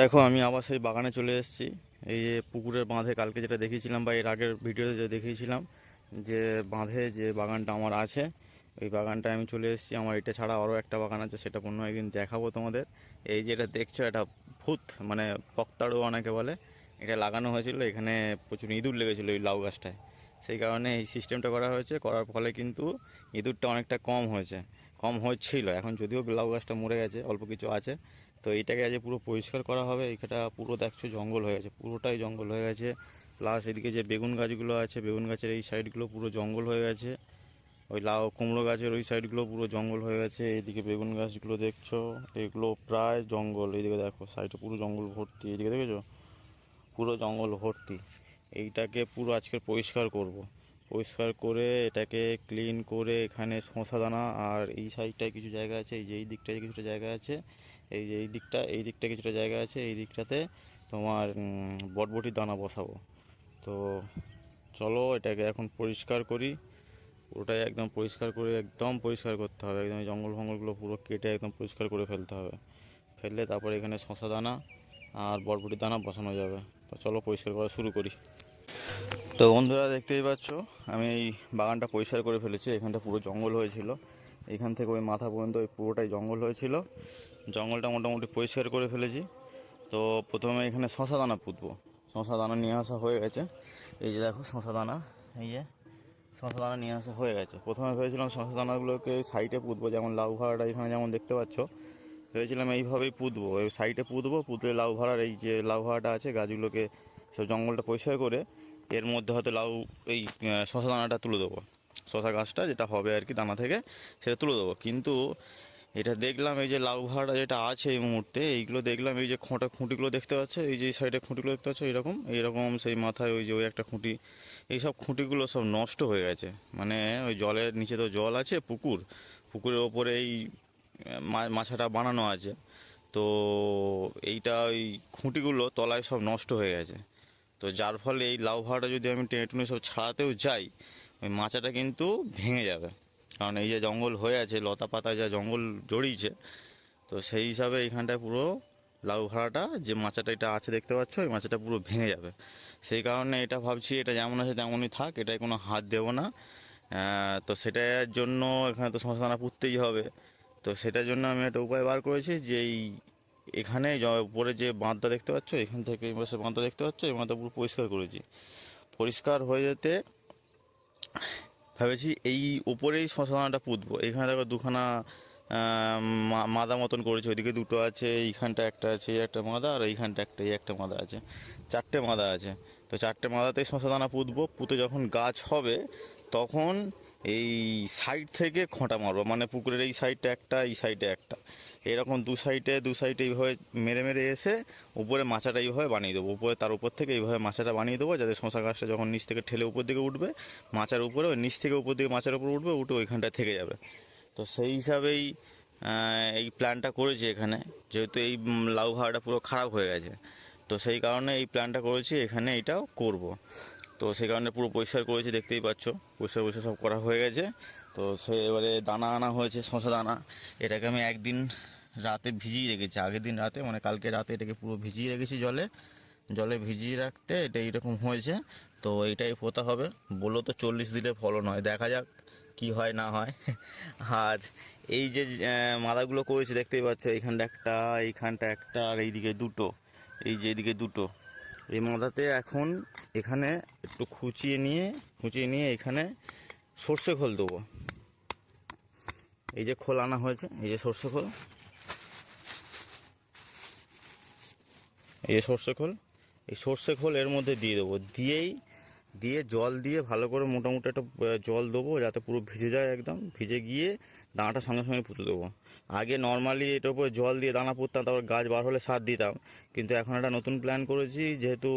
দেখো, আমি আবার সেই বাগানে চলে এসেছি। এই যে পুকুরের বাঁধে কালকে যেটা দেখিয়েছিলাম বা এর আগের ভিডিওতে যে দেখিয়েছিলাম, যে বাঁধে যে বাগানটা আমার আছে, ওই বাগানটা আমি চলে এসেছি। আমার এটা ছাড়া আরও একটা বাগান আছে, সেটা অন্য একদিন দেখাবো তোমাদের। এই যে এটা দেখছ, এটা ভূত মানে পক্তাড়ু অনেকে বলে। এটা লাগানো হয়েছিল, এখানে প্রচুর ইঁদুর লেগেছিলো ওই লাউ গাছটায়। সেই কারণে এই সিস্টেমটা করা হয়েছে, করার ফলে কিন্তু ইঁদুরটা অনেকটা কম হয়েছে, কম হচ্ছিল। এখন যদিও লাউ গাছটা মরে গেছে, অল্প কিছু আছে তো এইটাকে আজ পুরো পরিষ্কার করা হবে। এইটা পুরো দেখছ জঙ্গল হয়ে গেছে, পুরোটাই জঙ্গল হয়ে গেছে। প্লাস এদিকে যে বেগুন গাছগুলো আছে, বেগুন গাছের এই সাইডগুলো পুরো জঙ্গল হয়ে গেছে। ওই লাউ, কুমড়ো গাছের ওই সাইডগুলো পুরো জঙ্গল হয়ে গেছে। এইদিকে বেগুন গাছগুলো দেখছ, এগুলো প্রায় জঙ্গল। এইদিকে দেখো সাইডে পুরো জঙ্গল ভর্তি। এইদিকে দেখেছ? পুরো জঙ্গল ভর্তি। এইটাকে পুরো আজকে পরিষ্কার করব। পরিষ্কার করে এটাকে ক্লিন করে এখানে শশা দানা আর এই সাইডটায় কিছু জায়গা আছে, এই যে এই দিকটায় কিছুটা জায়গা আছে। এই যে এই দিকটা এই দিকটা কিছুটা জায়গা আছে এই দিকটাতে তোমার উম, বটবটির দানা বসাবো। তো চলো এটাকে এখন পরিষ্কার করি। পুরোটাই একদম পরিষ্কার করে একদম পরিষ্কার করতে হবে। একদম জঙ্গল ফঙ্গলগুলো পুরো কেটে একদম পরিষ্কার করে ফেলতে হবে। ফেললে তারপরে এখানে শশা দানা আর বরবটির দানা বসানো যাবে। তো চলো পরিষ্কার করা শুরু করি। তো বন্ধুরা দেখতেই পাচ্ছ আমি এই বাগানটা পরিষ্কার করে ফেলেছি। এখানটা পুরো জঙ্গল হয়েছিল। এখান থেকে ওই মাথা পর্যন্ত ওই পুরোটাই জঙ্গল হয়েছিল। জঙ্গলটা মোটামুটি পরিষ্কার করে ফেলেছি। তো প্রথমে এখানে শশা দানা পুঁতবো। শশা দানা নিয়ে আসা হয়ে গেছে। এই যে দেখো শশা দানা, এই যে শশা দানা নিয়ে আসা হয়ে গেছে। প্রথমে ভেবেছিলাম শশা দানাগুলোকে সাইডে পুঁতবো, যেমন লাউ ভাড়াটা এখানে যেমন দেখতে পাচ্ছ। ভেবেছিলাম এইভাবেই পুঁতবো, এই সাইডে পুঁতবো পুঁতলে লাউ ভাড়ার এই যে লাউ ভাড়াটা আছে, গাছগুলোকে সব জঙ্গলটা পরিষ্কার করে এর মধ্যে হয়তো লাউ, এই শশা দানাটা তুলে দেবো। শশা গাছটা যেটা হবে আর কি দানা থেকে, সেটা তুলে দেবো। কিন্তু এটা দেখলাম এই যে লাউ ভাড়া যেটা আছে এই মুহূর্তে, এইগুলো দেখলাম এই যে খোঁটা খুঁটিগুলো দেখতে পাচ্ছ? এই যে সাইডে খুঁটিগুলো দেখতে পাচ্ছ? এরকম এইরকম সেই মাথায় ওই যে ওই একটা খুঁটি এই সব খুঁটিগুলো সব নষ্ট হয়ে গেছে। মানে ওই জলের নিচে তো জল আছে, পুকুর, পুকুরের ওপরে এই মাছাটা বানানো আছে। তো এইটা ওই খুঁটিগুলো তলায় সব নষ্ট হয়ে গেছে। তো যার ফলে এই লাউ ভাড়াটা যদি আমি টেনে টুনে সব ছাড়াতেও যাই, ওই মাচাটা কিন্তু ভেঙে যাবে। কারণ এই যে জঙ্গল হয়ে আছে লতা পাতা যা জঙ্গল জড়িয়েছে, তো সেই হিসাবে এইখানটায় পুরো লাউ ভাড়াটা, যে মাচাটা এটা আছে দেখতে পাচ্ছ ওই মাচাটা পুরো ভেঙে যাবে। সেই কারণে এটা ভাবছি, এটা যেমন আছে তেমনই থাক, এটায় কোনো হাত দেবো না। তো সেটার জন্য এখানে তো সংস্থানা পুঁততেই হবে। তো সেটার জন্য আমি একটা উপায় বার করেছি যে এই এখানে উপরে যে বাঁধটা দেখতে পাচ্ছ, এখান থেকে এই পাশে বাঁধটা দেখতে পাচ্ছ, এই বাঁধটা পুরো পরিষ্কার করেছি। পরিষ্কার হয়ে যেতে ভেবেছি এই উপরেই শ্মশানটা পুঁতবো। এখানে দেখো দুখানা মাদা মতন করেছে। ওইদিকে দুটো আছে, এইখানটা একটা আছে, এই একটা মাদা, আর এইখানটা একটা, এই একটা মাদা আছে। চারটে মাদা আছে। তো চারটে মাদাতেই শ্মশানদানা পুঁতবো। পুঁতে যখন গাছ হবে, তখন এই সাইড থেকে খোঁটা মারবো। মানে পুকুরের এই সাইডটা একটা, এই সাইডে একটা। এরকম দু সাইডে দু সাইডে এইভাবে মেরে মেরে এসে উপরে মাচাটা এইভাবে বানিয়ে দেবো। উপরে তার উপর থেকে এইভাবে মাচাটা বানিয়ে দেবো যাতে শশা গাছটা যখন নিচ থেকে ঠেলে উপর দিকে উঠবে, মাচার উপরে ওই নিচ থেকে উপর দিকে মাচার উপর উঠবে, উঠে ওইখানটায় থেকে যাবে। তো সেই হিসাবেই এই প্ল্যানটা করেছি এখানে। যেহেতু এই লাউ ভাড়াটা পুরো খারাপ হয়ে গেছে। তো সেই কারণে এই প্ল্যানটা করেছি, এখানে এটাও করব। তো সেই কারণে পুরো পরিষ্কার করেছি, দেখতেই পাচ্ছ। পরিষ্কার পরিষ্কার সব করা হয়ে গেছে। তো সে এবারে দানা আনা হয়েছে শশা দানা। এটাকে আমি একদিন রাতে ভিজিয়ে রেখেছি। আগের দিন রাতে মানে কালকে রাতে এটাকে পুরো ভিজিয়ে রেখেছি জলে। জলে ভিজিয়ে রাখতে এটা এইরকম হয়েছে। তো এইটাই পোতা হবে। বলল তো চল্লিশ দিলে ফলন হয় দেখা যাক কি হয় না হয়। আর এই যে আহ, মাদাগুলো করেছি দেখতেই পাচ্ছ এইখানটা একটা এইখানটা একটা আর এইদিকে দুটো। এই যে এইদিকে দুটো। এই মাদাতে এখন এখানে একটু খুঁচিয়ে নিয়ে খুঁচিয়ে নিয়ে এখানে সর্ষে খোল দেবো। এই যে খোল আনা হয়েছে, এই যে সর্ষে খোল। এই যে সর্ষে খোল, এই সর্ষে খোল এর মধ্যে দিয়ে দেবো। দিয়েই, দিয়ে জল দিয়ে ভালো করে মোটামুটি একটা জল দেবো, যাতে পুরো ভিজে যায় একদম। ভিজে গিয়ে দানাটা সঙ্গে সঙ্গে পুঁতে দেবো। আগে নর্মালি এটার উপরে জল দিয়ে দানা পুঁততাম, তারপর গাছ বার হলে সার দিতাম। কিন্তু এখন একটা নতুন প্ল্যান করেছি, যেহেতু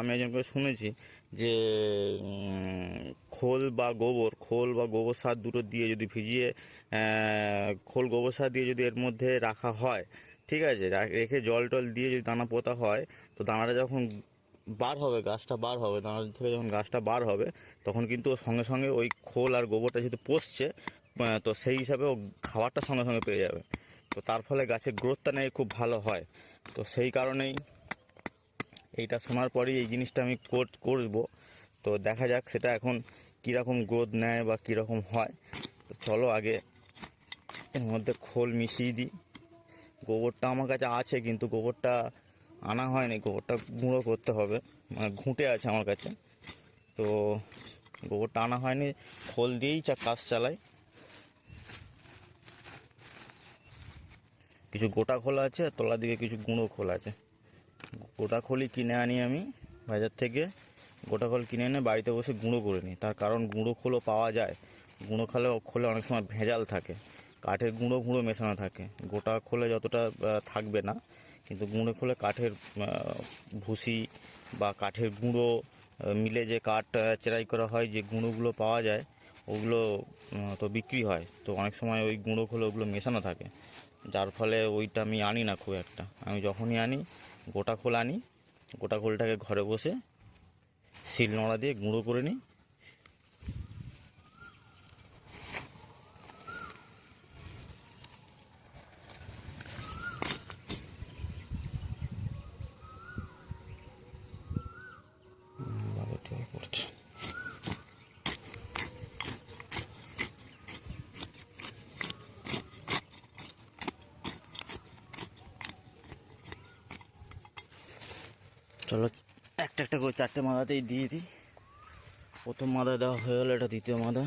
আমি একজন করে শুনেছি যে খোল বা গোবর, খোল বা গোবর সার দুটো দিয়ে যদি ভিজিয়ে খোল গোবর সার দিয়ে যদি এর মধ্যে রাখা হয়, ঠিক আছে রেখে জল টল দিয়ে যদি দানা পোতা হয়, তো দানাটা যখন বার হবে, গাছটা বার হবে দানা থেকে যখন গাছটা বার হবে, তখন কিন্তু ওর সঙ্গে সঙ্গে ওই খোল আর গোবরটা যেহেতু পচছে তো সেই হিসাবে ও খাবারটা সঙ্গে সঙ্গে পেয়ে যাবে। তো তার ফলে গাছের গ্রোথটা নেই, খুব ভালো হয়। তো সেই কারণেই এইটা শোনার পরেই এই জিনিসটা আমি করব। তো দেখা যাক সেটা এখন কীরকম গ্রোথ নেয় বা কীরকম হয়। তো চলো আগে এর মধ্যে খোল মিশিয়ে দিই। গোবরটা আমার কাছে আছে, কিন্তু গোবরটা আনা হয়নি। গোবরটা গুঁড়ো করতে হবে মানে ঘুঁটে আছে আমার কাছে। তো গোবরটা আনা হয়নি, খোল দিয়েই চা, কাজ চালাই। কিছু গোটা খোল আছে, আর তলার দিকে কিছু গুঁড়ো খোল আছে। গোটা খোলই কিনে আনি আমি বাজার থেকে। গোটা খোল কিনে এনে বাড়িতে বসে গুঁড়ো করে নিই। তার কারণ গুঁড়ো খোলও পাওয়া যায়। গুঁড়ো খোলে খোলে অনেক সময় ভেজাল থাকে। কাঠের গুঁড়ো গুঁড়ো মেশানো থাকে। গোটা খোলে যতটা থাকবে না, কিন্তু গুঁড়ো খোলে কাঠের ভুসি বা কাঠের গুঁড়ো মিলে যে কাঠ চেরাই করা হয়, যে গুঁড়োগুলো পাওয়া যায়, ওগুলো তো বিক্রি হয়। তো অনেক সময় ওই গুঁড়ো খোলে ওগুলো মেশানো থাকে। যার ফলে ওইটা আমি আনি না খুব একটা। আমি যখনই আনি, গোটা খোল আনি, গোটা খোলটাকে ঘরে বসে শিল নোড়া দিয়ে গুঁড়ো করে নিই চলো একটা একটা করে চারটে মাদাতেই দিয়ে দিই। প্রথম মাদা দেওয়া হয়ে গেলো, এটা দ্বিতীয় মাদা।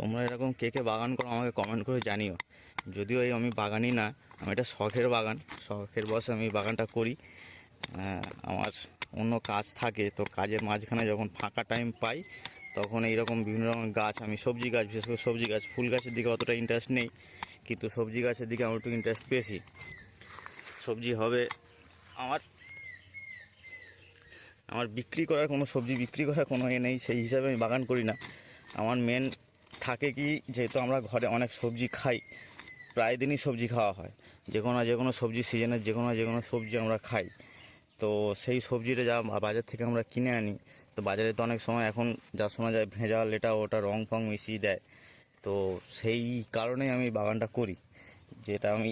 তোমরা এরকম কে কে বাগান করো আমাকে কমেন্ট করে জানিও। যদিও এই আমি বাগানই না, আমি এটা শখের বাগান, শখের বসে আমি বাগানটা করি। আমার অন্য কাজ থাকে, তো কাজের মাঝখানে যখন ফাঁকা টাইম পাই, তখন এইরকম বিভিন্ন রকম গাছ, আমি সবজি গাছ, বিশেষ করে সবজি গাছ, ফুল গাছের দিকে অতটা ইন্টারেস্ট নেই, কিন্তু সবজি গাছের দিকে আমার একটু ইন্টারেস্ট বেশি। সবজি হবে আমার আমার বিক্রি করার কোনো, সবজি বিক্রি করার কোনো এ নেই, সেই হিসাবে আমি বাগান করি না। আমার মেন থাকে কি, যেহেতু আমরা ঘরে অনেক সবজি খাই, প্রায় দিনই সবজি খাওয়া হয়। যে কোনো যে কোনো সবজি সিজনের যে কোনো যে কোনো সবজি আমরা খাই। তো সেই সবজিটা যা বাজার থেকে আমরা কিনে আনি। তো বাজারে তো অনেক সময় এখন যা শোনা যায়, ভেজাল এটা ওটা রং ফং মিশিয়ে দেয়। তো সেই কারণেই আমি বাগানটা করি। যেটা আমি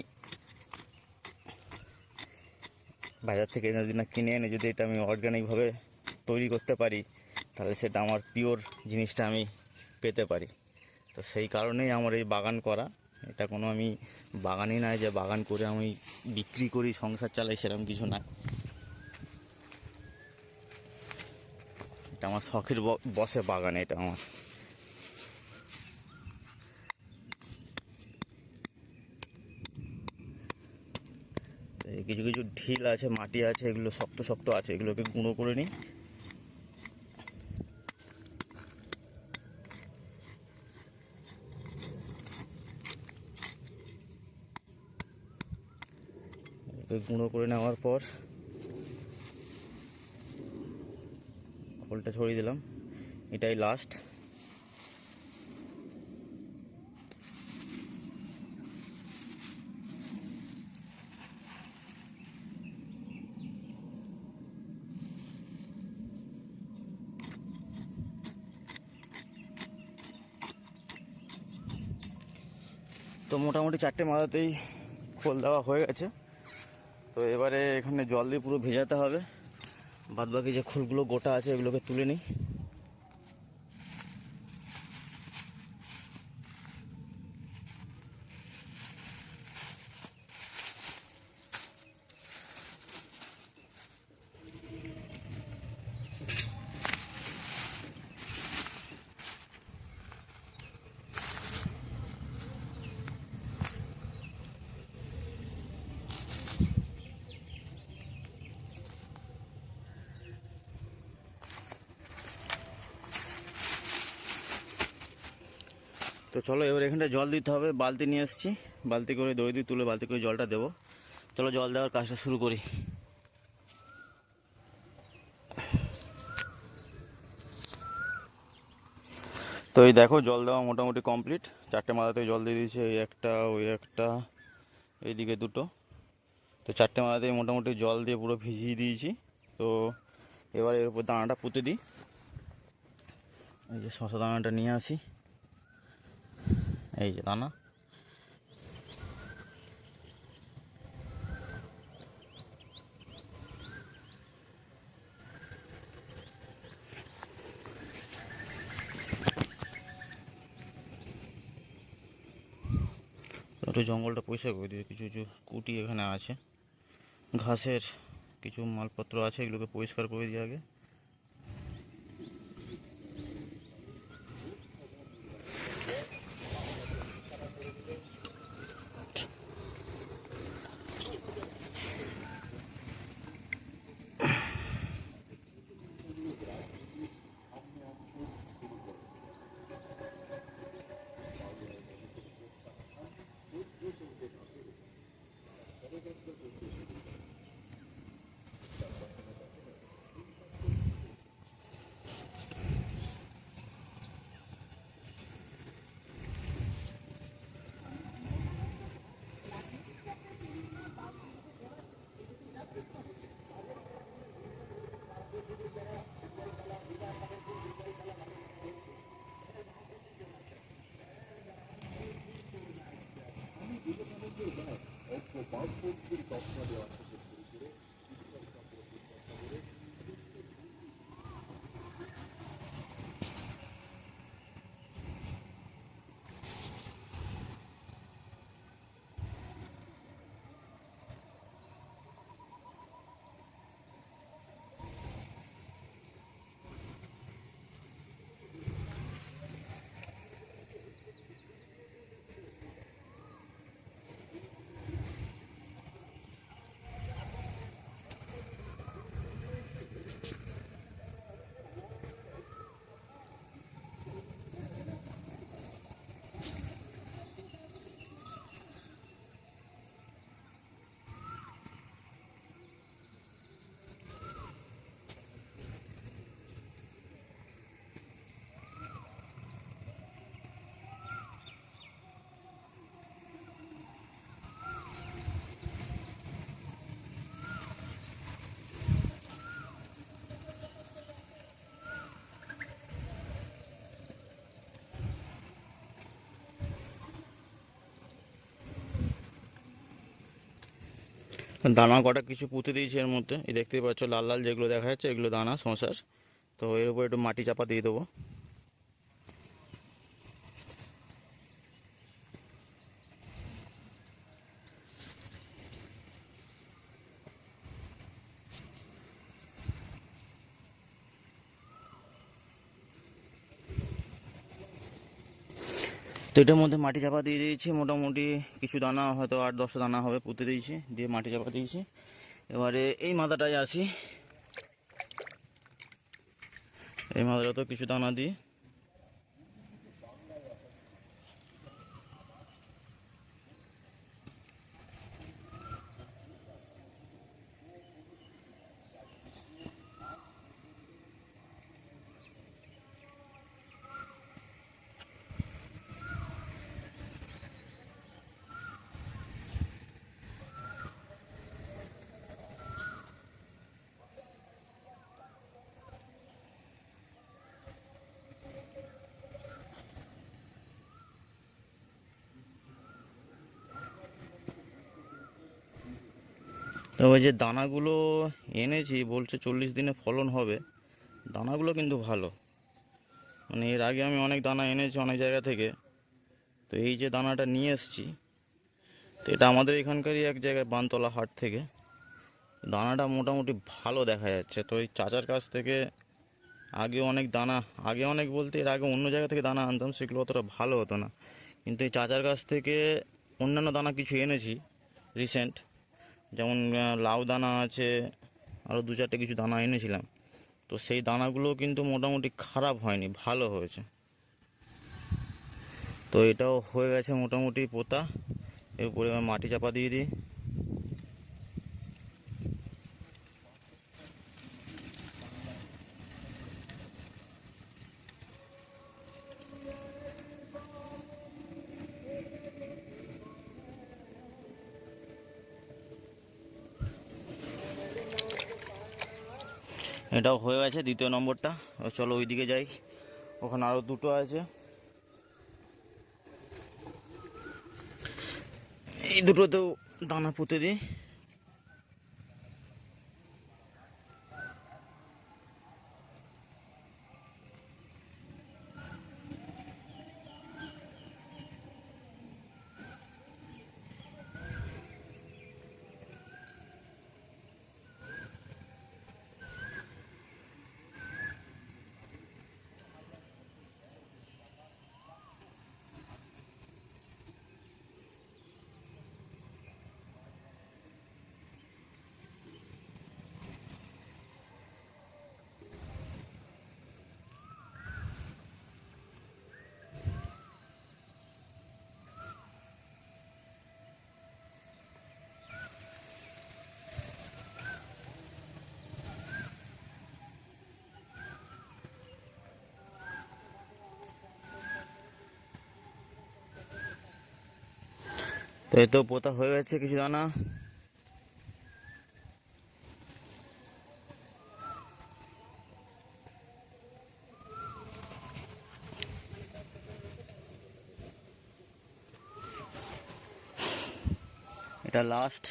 বাজার থেকে যদি না কিনে এনে যদি এটা আমি অর্গ্যানিকভাবে তৈরি করতে পারি, তাহলে সেটা আমার পিওর জিনিসটা আমি পেতে পারি। তো সেই কারণেই আমার এই বাগান করা। এটা কোনো আমি বাগানই নাই যে বাগান করে আমি বিক্রি করি, সংসার চালাই সেরকম কিছু না এটা আমার শখের বসে বাগান এটা আমার। কিছু কিছু ঢিল আছে, মাটি আছে, এগুলো শক্ত শক্ত আছে, এগুলোকে গুঁড়ো করে নিই। গুঁড়ো করে নেওয়ার পর খোলটা ছড়িয়ে দিলাম। এটাই লাস্ট তো মোটামুটি চারটে মাথাতেই খোল দেওয়া হয়ে গেছে। তো এবারে এখানে জল দিয়ে পুরো ভেজাতে হবে। বাদবাকি যে খোলগুলো গোটা আছে, এগুলোকে তুলে নিই। তো চলো এবার এখানটা জল দিতে হবে, বালতি নিয়ে এসেছি। বালতি করে দই দিয়ে তুলে বালতি করে জলটা দেবো। চলো জল দেওয়ার কাজটা শুরু করি। তো এই দেখো, জল দেওয়া মোটামুটি কমপ্লিট। চারটে মাথাতে জল দিয়ে দিয়েছে, এই একটা, ওই একটা, এইদিকে দুটো। তো চারটে মাথাতেই মোটামুটি জল দিয়ে পুরো ভিজিয়ে দিয়েছি। তো এবার এর উপর দানাটা পুঁতে দিই। এই যে শশা দানাটা নিয়ে আসি। এই যে দানা একটু জঙ্গলটা পরিষ্কার করে দিয়ে কিছু কিছু কুটি এখানে আছে। ঘাসের কিছু মালপত্র আছে, এগুলোকে পরিষ্কার করে দিয়ে আগে। দানা কটা কিছু পুঁতে দিয়েছি এর মধ্যে। এই দেখতেই পাচ্ছ, লাল লাল যেগুলো দেখা যাচ্ছে, এগুলো দানা, শশার। তো এর উপর একটু মাটি চাপা দিয়ে দেবো। এটার মধ্যে মাটি চাপা দিয়ে দিয়েছি, মোটামুটি কিছু দানা, হয়তো আট দশ দানা হবে পুঁতে দিয়েছি, দিয়ে মাটি চাপা দিয়েছি। এবারে এই মাথাটায় আসি। এই মাথাটা তো কিছু দানা দিই। তো ওই যে দানাগুলো এনেছি, বলছে চল্লিশ দিনে ফলন হবে। দানাগুলো কিন্তু ভালো। মানে এর আগে আমি অনেক দানা এনেছি অনেক জায়গা থেকে। তো এই যে দানাটা নিয়ে এসেছি, তো এটা আমাদের এখানকারই এক জায়গায় বানতলা হাট থেকে। দানাটা মোটামুটি ভালো দেখা যাচ্ছে। তো এই চাচার কাছ থেকে আগে অনেক দানা, আগে অনেক বলতে এর আগে অন্য জায়গা থেকে দানা আনতাম, সেগুলো অতটা ভালো হতো না। কিন্তু এই চাচার কাছ থেকে অন্যান্য দানা কিছু এনেছি রিসেন্ট যেমন লাউ দানা আছে আরও দু চারটে কিছু দানা এনেছিলাম। তো সেই দানাগুলো কিন্তু মোটামুটি খারাপ হয়নি, ভালো হয়েছে। তো এটাও হয়ে গেছে মোটামুটি পোতা। এর উপরে মাটি চাপা দিয়ে দিই। এটাও হয়ে গেছে, দ্বিতীয় নম্বরটা। চলো ওইদিকে যাই। ওখানে আরও দুটো আছে। এই দুটোতেও দানা পুঁতে দিই। তো এই তো পোতা হয়ে গেছে কিছু দানা এটা লাস্ট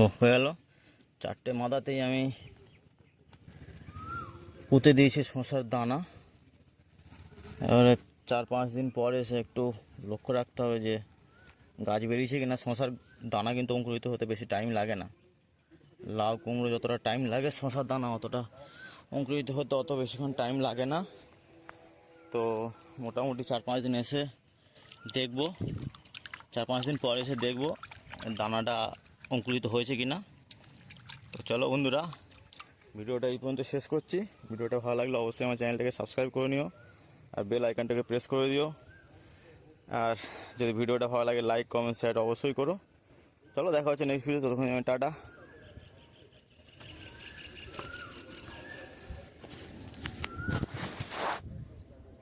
ও হয়ে গেল। চারটে মাদাতেই আমি পুঁতে দিয়েছি শশার দানা। এবারে চার পাঁচ দিন পর এসে একটু লক্ষ্য রাখতে হবে যে গাছ বেরিয়েছে কিনা। শশার দানা কিন্তু অঙ্কুরিত হতে বেশি টাইম লাগে না। লাউ, কুমড়ো যতটা টাইম লাগে শশার দানা অতটা অঙ্কুরিত হতে অত বেশিক্ষণ টাইম লাগে না। তো মোটামুটি চার পাঁচ দিন এসে দেখব। চার পাঁচ দিন পর এসে দেখব দানাটা অঙ্কুরিত হয়েছে কি না তো চলো বন্ধুরা, ভিডিওটা এই পর্যন্ত শেষ করছি। ভিডিওটা ভালো লাগলে অবশ্যই আমার চ্যানেলটাকে সাবস্ক্রাইব করে নিও আর বেল আইকনটাকে প্রেস করে দিও। আর যদি ভিডিওটা ভালো লাগে, লাইক, কমেন্ট শেয়ার অবশ্যই করো। চলো দেখা হচ্ছে নেক্সট ভিডিও ততক্ষণ টাটা।